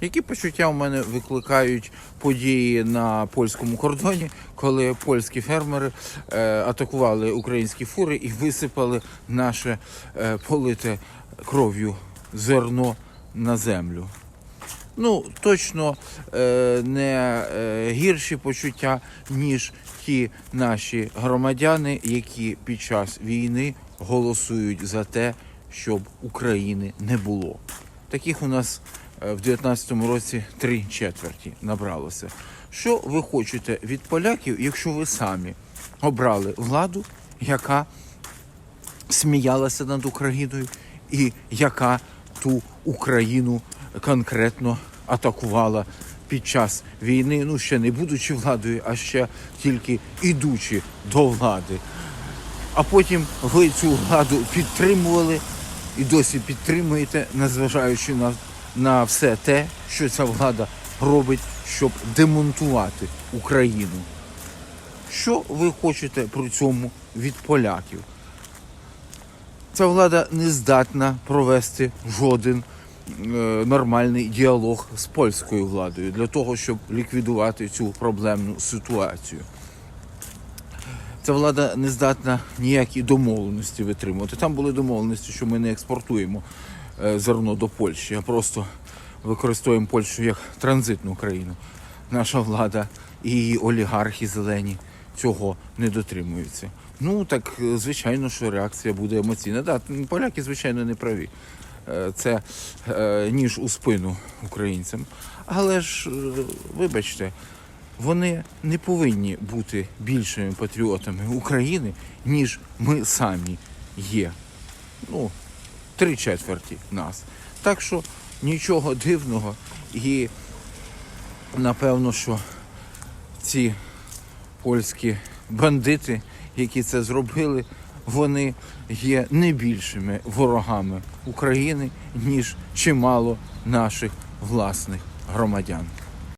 Які почуття у мене викликають події на польському кордоні, коли польські фермери е, атакували українські фури і висипали наше е, полите кров'ю зерно на землю? Ну, точно е, не е, гірші почуття, ніж ті наші громадяни, які під час війни голосують за те, щоб України не було. Таких у нас е, в 2019 році три четверті набралося. Що ви хочете від поляків, якщо ви самі обрали владу, яка сміялася над Україною і яка ту Україну конкретно атакувала під час війни, ну ще не будучи владою, а ще тільки ідучи до влади. А потім ви цю владу підтримували і досі підтримуєте, незважаючи на, на все те, що ця влада робить, щоб демонтувати Україну. Що ви хочете при цьому від поляків? Ця влада не здатна провести жоден е, нормальний діалог з польською владою для того, щоб ліквідувати цю проблемну ситуацію. Ця влада не здатна ніякі домовленості витримувати. Там були домовленості, що ми не експортуємо е, зерно до Польщі, а просто використовуємо Польщу як транзитну країну. Наша влада і її олігархи зелені цього не дотримуються. Ну так е, звичайно, що реакція буде емоційна. Да, поляки, звичайно, не праві. Е, Це ніж у спину українцям. Але ж, вибачте, вони не повинні бути більшими патріотами України, ніж ми самі є. Ну, три четверті нас. Так що нічого дивного і напевно, що ці польські бандити, які це зробили, вони є не більшими ворогами України, ніж чимало наших власних громадян.